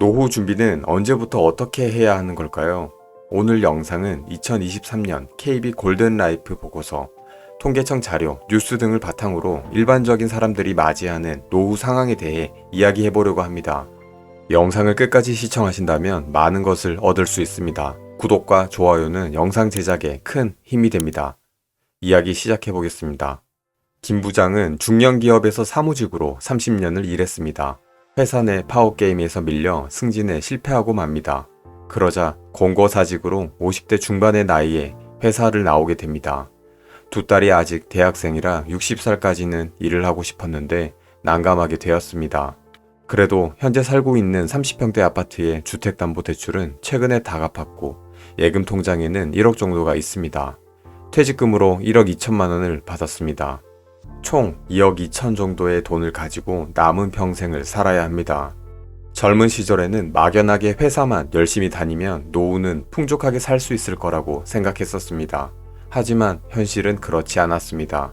노후 준비는 언제부터 어떻게 해야 하는 걸까요? 오늘 영상은 2023년 KB 골든 라이프 보고서, 통계청 자료, 뉴스 등을 바탕으로 일반적인 사람들이 맞이하는 노후 상황에 대해 이야기해 보려고 합니다. 영상을 끝까지 시청하신다면 많은 것을 얻을 수 있습니다. 구독과 좋아요는 영상 제작에 큰 힘이 됩니다. 이야기 시작해 보겠습니다. 김 부장은 중견기업에서 사무직으로 30년을 일했습니다. 회사 내 파워게임에서 밀려 승진에 실패하고 맙니다. 그러자 공고사직으로 50대 중반의 나이에 회사를 나오게 됩니다. 두 딸이 아직 대학생이라 60살까지는 일을 하고 싶었는데 난감하게 되었습니다. 그래도 현재 살고 있는 30평대 아파트의 주택담보대출은 최근에 다 갚았고 예금 통장에는 1억 정도가 있습니다. 퇴직금으로 1억 2천만 원을 받았습니다. 총 2억 2천 정도의 돈을 가지고 남은 평생을 살아야 합니다. 젊은 시절에는 막연하게 회사만 열심히 다니면 노후는 풍족하게 살 수 있을 거라고 생각했었습니다. 하지만 현실은 그렇지 않았습니다.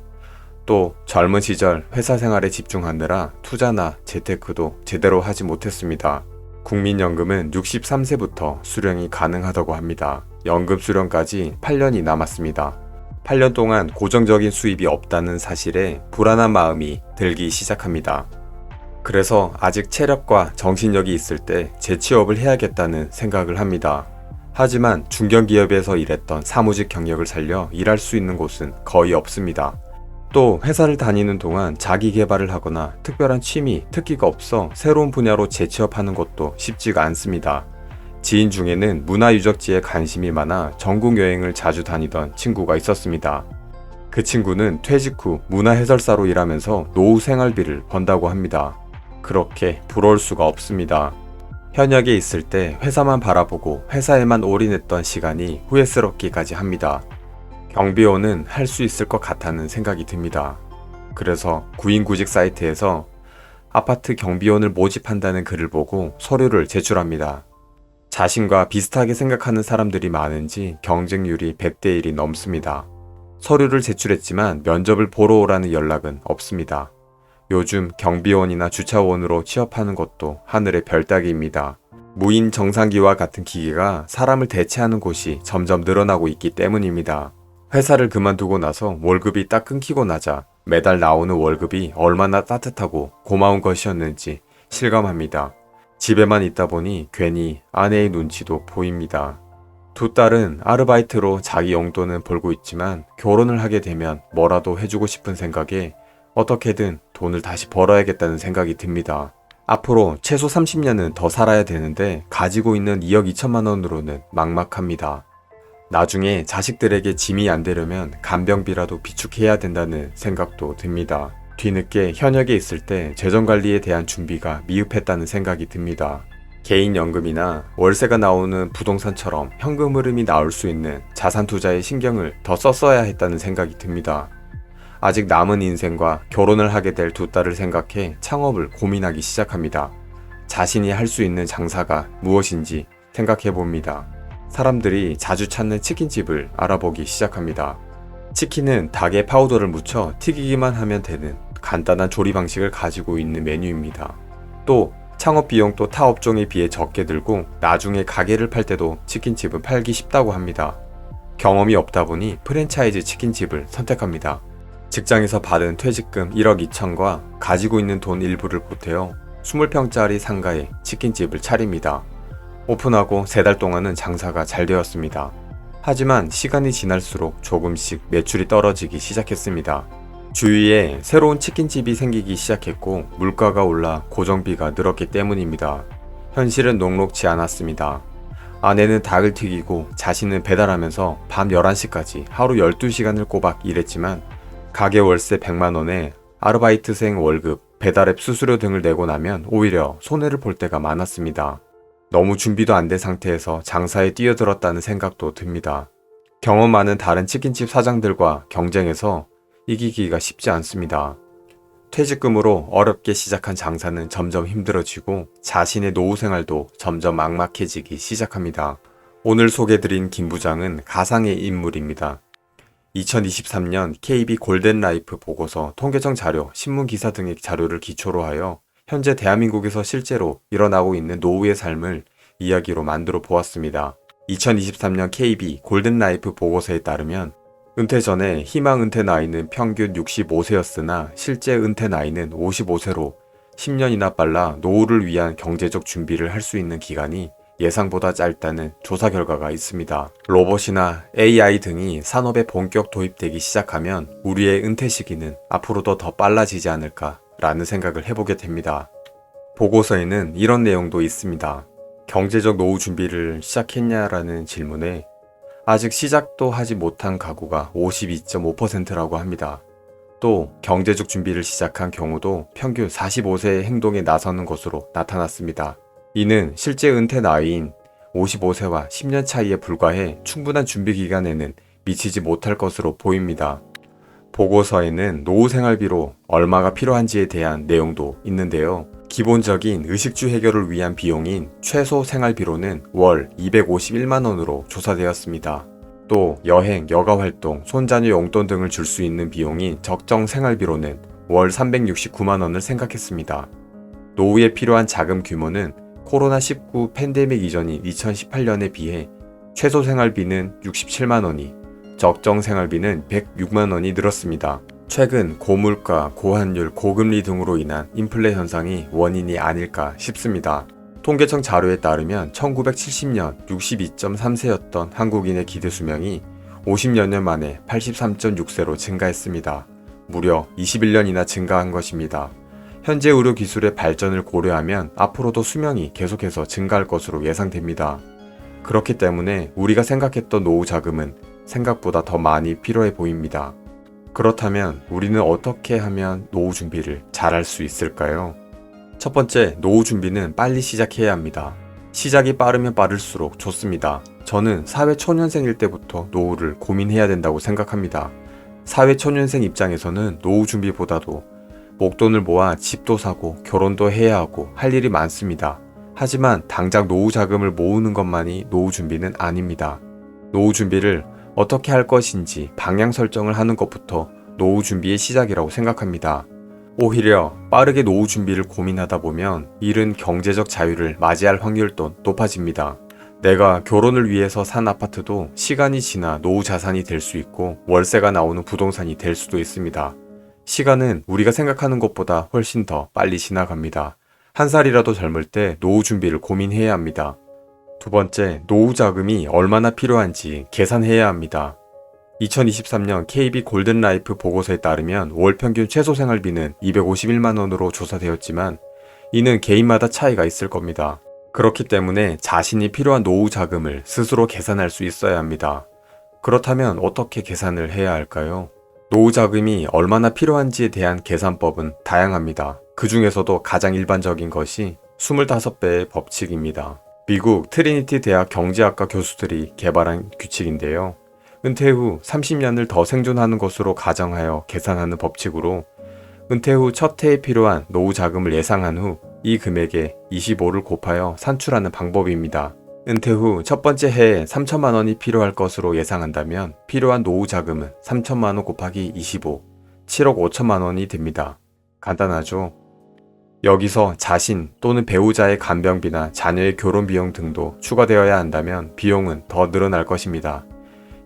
또 젊은 시절 회사 생활에 집중하느라 투자나 재테크도 제대로 하지 못했습니다. 국민연금은 63세부터 수령이 가능하다고 합니다. 연금 수령까지 8년이 남았습니다. 8년 동안 고정적인 수입이 없다는 사실에 불안한 마음이 들기 시작합니다. 그래서 아직 체력과 정신력이 있을 때 재취업을 해야겠다는 생각을 합니다. 하지만 중견기업에서 일했던 사무직 경력을 살려 일할 수 있는 곳은 거의 없습니다. 또 회사를 다니는 동안 자기 개발을 하거나 특별한 취미, 특기가 없어 새로운 분야로 재취업하는 것도 쉽지가 않습니다. 지인 중에는 문화유적지에 관심이 많아 전국 여행을 자주 다니던 친구가 있었습니다. 그 친구는 퇴직 후 문화해설사로 일하면서 노후 생활비를 번다고 합니다. 그렇게 부러울 수가 없습니다. 현역에 있을 때 회사만 바라보고 회사에만 올인했던 시간이 후회스럽기까지 합니다. 경비원은 할 수 있을 것 같다는 생각이 듭니다. 그래서 구인구직 사이트에서 아파트 경비원을 모집한다는 글을 보고 서류를 제출합니다. 자신과 비슷하게 생각하는 사람들이 많은지 경쟁률이 100대 1이 넘습니다. 서류를 제출했지만 면접을 보러 오라는 연락은 없습니다. 요즘 경비원이나 주차원으로 취업하는 것도 하늘의 별 따기입니다. 무인 정상기와 같은 기계가 사람을 대체하는 곳이 점점 늘어나고 있기 때문입니다. 회사를 그만두고 나서 월급이 딱 끊기고 나자 매달 나오는 월급이 얼마나 따뜻하고 고마운 것이었는지 실감합니다. 집에만 있다 보니 괜히 아내의 눈치도 보입니다. 두 딸은 아르바이트로 자기 용돈은 벌고 있지만 결혼을 하게 되면 뭐라도 해주고 싶은 생각에 어떻게든 돈을 다시 벌어야겠다는 생각이 듭니다. 앞으로 최소 30년은 더 살아야 되는데 가지고 있는 2억 2천만 원으로는 막막합니다. 나중에 자식들에게 짐이 안 되려면 간병비라도 비축해야 된다는 생각도 듭니다. 뒤늦게 현역에 있을 때 재정 관리에 대한 준비가 미흡했다는 생각이 듭니다. 개인연금이나 월세가 나오는 부동산처럼 현금 흐름이 나올 수 있는 자산 투자에 신경을 더 썼어야 했다는 생각이 듭니다. 아직 남은 인생과 결혼을 하게 될 두 딸을 생각해 창업을 고민하기 시작합니다. 자신이 할 수 있는 장사가 무엇인지 생각해 봅니다. 사람들이 자주 찾는 치킨집을 알아보기 시작합니다. 치킨은 닭에 파우더를 묻혀 튀기기만 하면 되는 간단한 조리 방식을 가지고 있는 메뉴입니다. 또 창업 비용도 타 업종에 비해 적게 들고 나중에 가게를 팔 때도 치킨집은 팔기 쉽다고 합니다. 경험이 없다 보니 프랜차이즈 치킨집을 선택합니다. 직장에서 받은 퇴직금 1억 2천과 가지고 있는 돈 일부를 보태어 20평짜리 상가에 치킨집을 차립니다. 오픈하고 세달 동안은 장사가 잘 되었습니다. 하지만 시간이 지날수록 조금씩 매출이 떨어지기 시작했습니다. 주위에 새로운 치킨집이 생기기 시작했고 물가가 올라 고정비가 늘었기 때문입니다. 현실은 녹록지 않았습니다. 아내는 닭을 튀기고 자신은 배달하면서 밤 11시까지 하루 12시간을 꼬박 일했지만 가게 월세 100만원에 아르바이트생 월급, 배달앱 수수료 등을 내고 나면 오히려 손해를 볼 때가 많았습니다. 너무 준비도 안 된 상태에서 장사에 뛰어들었다는 생각도 듭니다. 경험 많은 다른 치킨집 사장들과 경쟁해서 이기기가 쉽지 않습니다. 퇴직금으로 어렵게 시작한 장사는 점점 힘들어지고 자신의 노후 생활도 점점 막막해지기 시작합니다. 오늘 소개드린 김 부장은 가상의 인물입니다. 2023년 KB 골든 라이프 보고서 통계청 자료, 신문 기사 등의 자료를 기초로 하여 현재 대한민국에서 실제로 일어나고 있는 노후의 삶을 이야기로 만들어 보았습니다. 2023년 KB 골든라이프 보고서에 따르면 은퇴 전에 희망 은퇴 나이는 평균 65세였으나 실제 은퇴 나이는 55세로 10년이나 빨라 노후를 위한 경제적 준비를 할 수 있는 기간이 예상보다 짧다는 조사 결과가 있습니다. 로봇이나 AI 등이 산업에 본격 도입되기 시작하면 우리의 은퇴 시기는 앞으로도 더 빨라지지 않을까라는 생각을 해보게 됩니다. 보고서에는 이런 내용도 있습니다. 경제적 노후 준비를 시작했냐라는 질문에 아직 시작도 하지 못한 가구가 52.5%라고 합니다. 또 경제적 준비를 시작한 경우도 평균 45세의 행동에 나서는 것으로 나타났습니다. 이는 실제 은퇴 나이인 55세와 10년 차이에 불과해 충분한 준비 기간에는 미치지 못할 것으로 보입니다. 보고서에는 노후 생활비로 얼마가 필요한지에 대한 내용도 있는데요. 기본적인 의식주 해결을 위한 비용인 최소 생활비로는 월 251만원으로 조사되었습니다. 또 여행, 여가 활동, 손자녀 용돈 등을 줄 수 있는 비용인 적정 생활비로는 월 369만원을 생각했습니다. 노후에 필요한 자금 규모는 코로나19 팬데믹 이전인 2018년에 비해 최소 생활비는 67만원이, 적정 생활비는 106만원이 늘었습니다. 최근 고물가, 고환율, 고금리 등으로 인한 인플레 현상이 원인이 아닐까 싶습니다. 통계청 자료에 따르면 1970년 62.3세였던 한국인의 기대 수명이 50여 년 만에 83.6세로 증가했습니다. 무려 21년이나 증가한 것입니다. 현재 의료 기술의 발전을 고려하면 앞으로도 수명이 계속해서 증가할 것으로 예상됩니다. 그렇기 때문에 우리가 생각했던 노후 자금은 생각보다 더 많이 필요해 보입니다. 그렇다면 우리는 어떻게 하면 노후 준비를 잘할 수 있을까요? 첫 번째, 노후 준비는 빨리 시작해야 합니다. 시작이 빠르면 빠를수록 좋습니다. 저는 사회 초년생일 때부터 노후를 고민해야 된다고 생각합니다. 사회 초년생 입장에서는 노후 준비보다도 목돈을 모아 집도 사고 결혼도 해야 하고 할 일이 많습니다. 하지만 당장 노후 자금을 모으는 것만이 노후 준비는 아닙니다. 노후 준비를 어떻게 할 것인지 방향 설정을 하는 것부터 노후 준비의 시작이라고 생각합니다. 오히려 빠르게 노후 준비를 고민하다 보면 이른 경제적 자유를 맞이할 확률도 높아집니다. 내가 결혼을 위해서 산 아파트도 시간이 지나 노후 자산이 될 수 있고 월세가 나오는 부동산이 될 수도 있습니다. 시간은 우리가 생각하는 것보다 훨씬 더 빨리 지나갑니다. 한 살이라도 젊을 때 노후 준비를 고민해야 합니다. 두 번째, 노후 자금이 얼마나 필요한지 계산해야 합니다. 2023년 KB 골든 라이프 보고서에 따르면 월 평균 최소 생활비는 251만원으로 조사되었지만 이는 개인마다 차이가 있을 겁니다. 그렇기 때문에 자신이 필요한 노후 자금을 스스로 계산할 수 있어야 합니다. 그렇다면 어떻게 계산을 해야 할까요? 노후 자금이 얼마나 필요한지에 대한 계산법은 다양합니다. 그 중에서도 가장 일반적인 것이 25배의 법칙입니다. 미국 트리니티 대학 경제학과 교수들이 개발한 규칙인데요. 은퇴 후 30년을 더 생존하는 것으로 가정하여 계산하는 법칙으로 은퇴 후 첫 해에 필요한 노후 자금을 예상한 후 이 금액에 25를 곱하여 산출하는 방법입니다. 은퇴 후 첫 번째 해에 3천만 원이 필요할 것으로 예상한다면 필요한 노후 자금은 3천만 원 곱하기 25, 7억 5천만 원이 됩니다. 간단하죠? 여기서 자신 또는 배우자의 간병비나 자녀의 교론 비용 등도 추가되어야 한다면 비용은 더 늘어날 것입니다.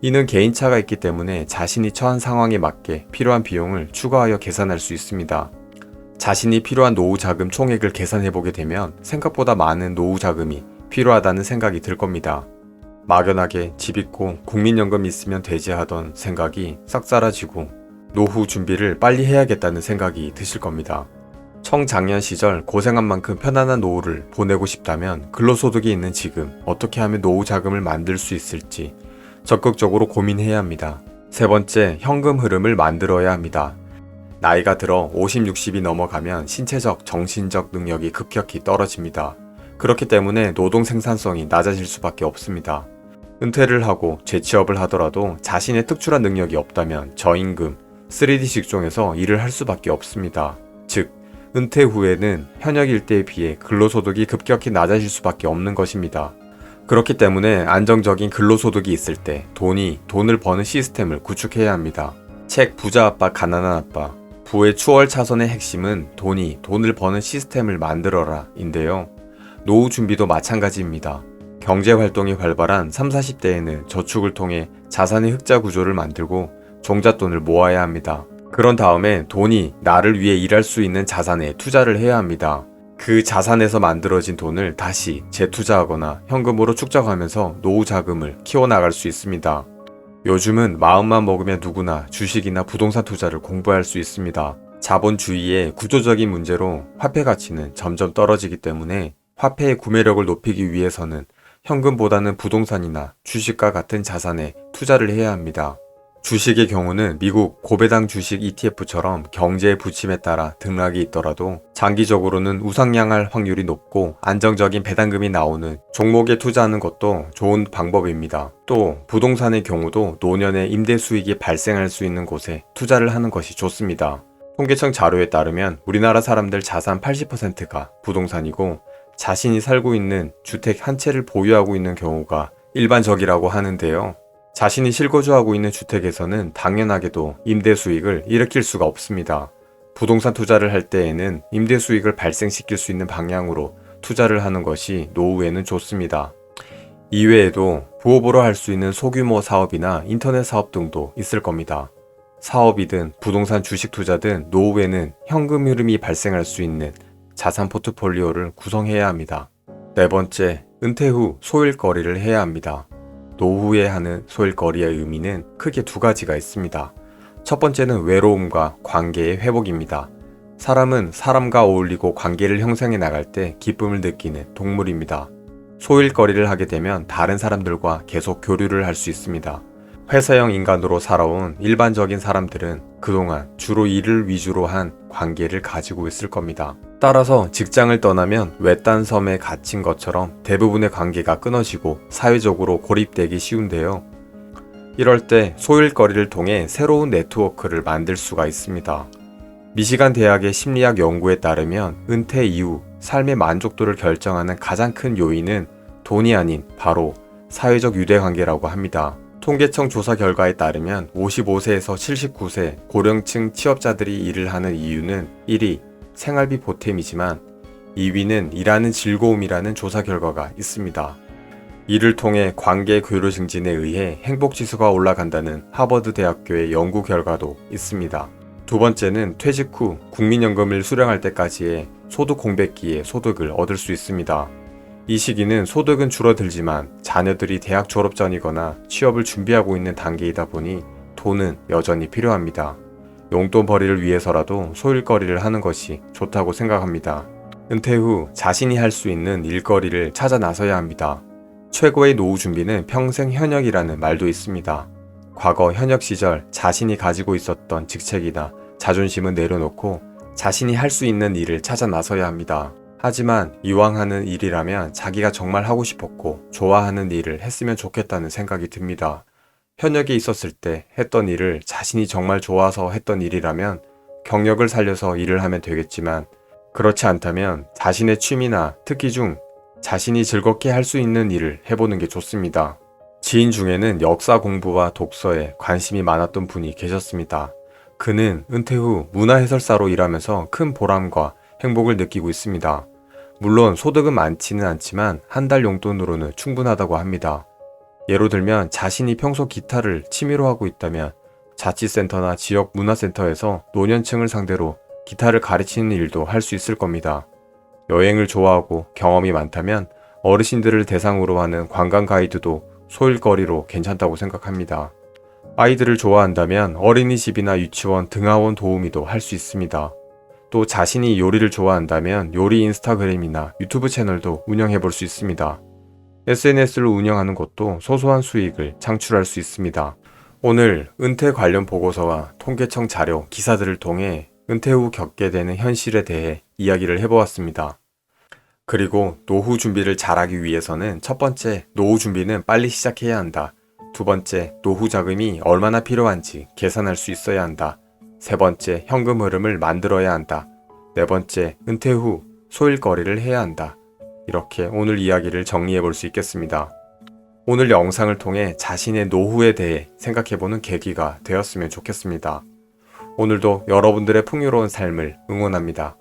이는 개인차가 있기 때문에 자신이 처한 상황에 맞게 필요한 비용을 추가하여 계산할 수 있습니다. 자신이 필요한 노후 자금 총액을 계산해 보게 되면 생각보다 많은 노후 자금이 필요하다는 생각이 들 겁니다. 막연하게 집 있고 국민연금 있으면 되지 하던 생각이 싹 사라지고 노후 준비를 빨리 해야겠다는 생각이 드실 겁니다. 청장년 시절 고생한 만큼 편안한 노후를 보내고 싶다면 근로소득이 있는 지금 어떻게 하면 노후 자금을 만들 수 있을지 적극적으로 고민해야 합니다. 세 번째, 현금 흐름을 만들어야 합니다. 나이가 들어 50, 60이 넘어가면 신체적, 정신적 능력이 급격히 떨어집니다. 그렇기 때문에 노동 생산성이 낮아질 수밖에 없습니다. 은퇴를 하고 재취업을 하더라도 자신의 특출한 능력이 없다면 저임금, 3D 직종에서 일을 할 수밖에 없습니다. 즉, 은퇴 후에는 현역 일대에 비해 근로소득이 급격히 낮아질 수밖에 없는 것입니다. 그렇기 때문에 안정적인 근로소득이 있을 때 돈이 돈을 버는 시스템을 구축해야 합니다. 책 부자 아빠 가난한 아빠 부의 추월 차선의 핵심은 돈이 돈을 버는 시스템을 만들어라 인데요. 노후 준비도 마찬가지입니다. 경제 활동이 활발한 3, 40대에는 저축을 통해 자산의 흑자 구조를 만들고 종잣돈을 모아야 합니다. 그런 다음에 돈이 나를 위해 일할 수 있는 자산에 투자를 해야 합니다. 그 자산에서 만들어진 돈을 다시 재투자하거나 현금으로 축적하면서 노후 자금을 키워나갈 수 있습니다. 요즘은 마음만 먹으면 누구나 주식이나 부동산 투자를 공부할 수 있습니다. 자본주의의 구조적인 문제로 화폐 가치는 점점 떨어지기 때문에 화폐의 구매력을 높이기 위해서는 현금보다는 부동산이나 주식과 같은 자산에 투자를 해야 합니다. 주식의 경우는 미국 고배당 주식 ETF처럼 경제의 부침에 따라 등락이 있더라도 장기적으로는 우상향할 확률이 높고 안정적인 배당금이 나오는 종목에 투자하는 것도 좋은 방법입니다. 또 부동산의 경우도 노년의 임대 수익이 발생할 수 있는 곳에 투자를 하는 것이 좋습니다. 통계청 자료에 따르면 우리나라 사람들 자산 80%가 부동산이고 자신이 살고 있는 주택 한 채를 보유하고 있는 경우가 일반적이라고 하는데요. 자신이 실거주하고 있는 주택에서는 당연하게도 임대 수익을 일으킬 수가 없습니다. 부동산 투자를 할 때에는 임대 수익을 발생시킬 수 있는 방향으로 투자를 하는 것이 노후에는 좋습니다. 이외에도 부업으로 할 수 있는 소규모 사업이나 인터넷 사업 등도 있을 겁니다. 사업이든 부동산 주식 투자든 노후에는 현금 흐름이 발생할 수 있는 자산 포트폴리오를 구성해야 합니다. 네 번째, 은퇴 후 소일거리를 해야 합니다. 노후에 하는 소일거리의 의미는 크게 두 가지가 있습니다. 첫 번째는 외로움과 관계의 회복입니다. 사람은 사람과 어울리고 관계를 형성해 나갈 때 기쁨을 느끼는 동물입니다. 소일거리를 하게 되면 다른 사람들과 계속 교류를 할 수 있습니다. 회사형 인간으로 살아온 일반적인 사람들은 그동안 주로 일을 위주로 한 관계를 가지고 있을 겁니다. 따라서 직장을 떠나면 외딴 섬에 갇힌 것처럼 대부분의 관계가 끊어지고 사회적으로 고립되기 쉬운데요. 이럴 때 소일거리를 통해 새로운 네트워크를 만들 수가 있습니다. 미시간 대학의 심리학 연구에 따르면 은퇴 이후 삶의 만족도를 결정하는 가장 큰 요인은 돈이 아닌 바로 사회적 유대 관계라고 합니다. 통계청 조사 결과에 따르면 55세에서 79세 고령층 취업자들이 일을 하는 이유는 1위 생활비 보탬이지만 2위는 일하는 즐거움이라는 조사 결과가 있습니다. 이를 통해 관계 교류 증진에 의해 행복 지수가 올라간다는 하버드 대학교의 연구 결과도 있습니다. 두 번째는 퇴직 후 국민연금을 수령할 때까지의 소득 공백기에 소득을 얻을 수 있습니다. 이 시기는 소득은 줄어들지만 자녀들이 대학 졸업 전이거나 취업을 준비하고 있는 단계이다 보니 돈은 여전히 필요합니다. 용돈벌이를 위해서라도 소일거리를 하는 것이 좋다고 생각합니다. 은퇴 후 자신이 할 수 있는 일거리를 찾아 나서야 합니다. 최고의 노후 준비는 평생 현역이라는 말도 있습니다. 과거 현역 시절 자신이 가지고 있었던 직책이나 자존심은 내려놓고 자신이 할 수 있는 일을 찾아 나서야 합니다. 하지만 이왕 하는 일이라면 자기가 정말 하고 싶었고 좋아하는 일을 했으면 좋겠다는 생각이 듭니다. 현역에 있었을 때 했던 일을 자신이 정말 좋아서 했던 일이라면 경력을 살려서 일을 하면 되겠지만 그렇지 않다면 자신의 취미나 특기 중 자신이 즐겁게 할 수 있는 일을 해보는 게 좋습니다. 지인 중에는 역사 공부와 독서에 관심이 많았던 분이 계셨습니다. 그는 은퇴 후 문화해설사로 일하면서 큰 보람과 행복을 느끼고 있습니다. 물론 소득은 많지는 않지만 한 달 용돈으로는 충분하다고 합니다. 예로 들면 자신이 평소 기타를 취미로 하고 있다면 자치센터나 지역 문화센터에서 노년층을 상대로 기타를 가르치는 일도 할 수 있을 겁니다. 여행을 좋아하고 경험이 많다면 어르신들을 대상으로 하는 관광 가이드도 소일거리로 괜찮다고 생각합니다. 아이들을 좋아한다면 어린이집이나 유치원 등하원 도우미도 할 수 있습니다. 또 자신이 요리를 좋아한다면 요리 인스타그램이나 유튜브 채널도 운영해 볼 수 있습니다. SNS를 운영하는 것도 소소한 수익을 창출할 수 있습니다. 오늘 은퇴 관련 보고서와 통계청 자료, 기사들을 통해 은퇴 후 겪게 되는 현실에 대해 이야기를 해보았습니다. 그리고 노후 준비를 잘하기 위해서는 첫 번째, 노후 준비는 빨리 시작해야 한다. 두 번째, 노후 자금이 얼마나 필요한지 계산할 수 있어야 한다. 세 번째, 현금 흐름을 만들어야 한다. 네 번째, 은퇴 후 소일거리를 해야 한다. 이렇게 오늘 이야기를 정리해 볼 수 있겠습니다. 오늘 영상을 통해 자신의 노후에 대해 생각해 보는 계기가 되었으면 좋겠습니다. 오늘도 여러분들의 풍요로운 삶을 응원합니다.